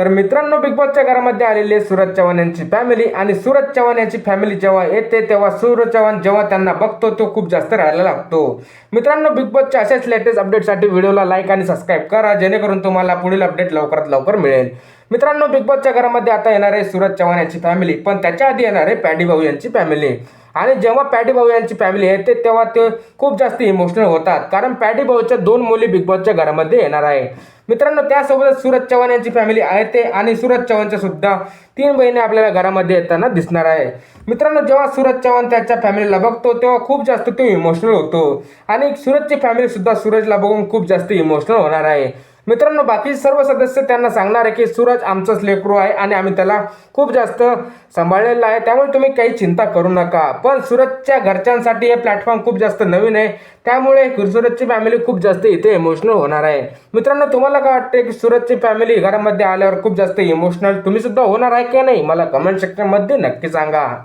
तर मित्रांनो बिग बॉसच्या घरामध्ये आलेले सूरज चव्हाण यांची फॅमिली आणि सूरज चव्हाण यांची फॅमिली जेव्हा येते तेव्हा सूरज चव्हाण जेव्हा त्यांना बघतो तो खूप जास्त राहायला लागतो. मित्रांनो बिग बॉसच्या अशाच लेटेस्ट अपडेटसाठी व्हिडिओला लाईक आणि सबस्क्राईब करा जेणेकरून तुम्हाला पुढील अपडेट लवकरात लवकर मिळेल. मित्रांनो बिग बॉसच्या घरामध्ये आता येणार आहे सूरज चव्हाण यांची फॅमिली पण त्याच्या आधी येणार आहे पॅडी भाऊ यांची फॅमिली आणि जेव्हा पॅडी भाऊ यांची फॅमिली येते तेव्हा ते खूप जास्त इमोशनल होतात. कारण पॅडी भाऊच्या दोन मुली बिग बॉसच्या घरामध्ये येणार आहे. मित्रांनो त्यासोबतच सूरज चव्हाण यांची फॅमिली आहे ते आणि सूरज चव्हाणच्या सुद्धा तीन बहिणी आपल्याला घरामध्ये येताना दिसणार आहे. मित्रांनो जेव्हा सूरज चव्हाण त्याच्या फॅमिलीला बघतो तेव्हा खूप जास्त तो इमोशनल होतो. आणि सूरजची फॅमिली सुद्धा सूरजला बघून खूप जास्त इमोशनल होणार आहे. मित्रांनो बाकी सर्व सदस्य त्यांना सांगणार आहे की सूरज आमचंच लेकरू आहे आणि आम्ही त्याला खूप जास्त सांभाळलेलं आहे. त्यामुळे तुम्ही काही चिंता करू नका. पण सूरजच्या घरच्यांसाठी हे प्लॅटफॉर्म खूप जास्त नवीन आहे. त्यामुळे सूरजची फॅमिली खूप जास्त इथे इमोशनल होणार आहे. मित्रांनो तुम्हाला काय वाटते की सूरजची फॅमिली घरामध्ये आल्यावर खूप जास्त इमोशनल तुम्ही सुद्धा होणार आहे की नाही? मला कमेंट सेक्शनमध्ये नक्की सांगा.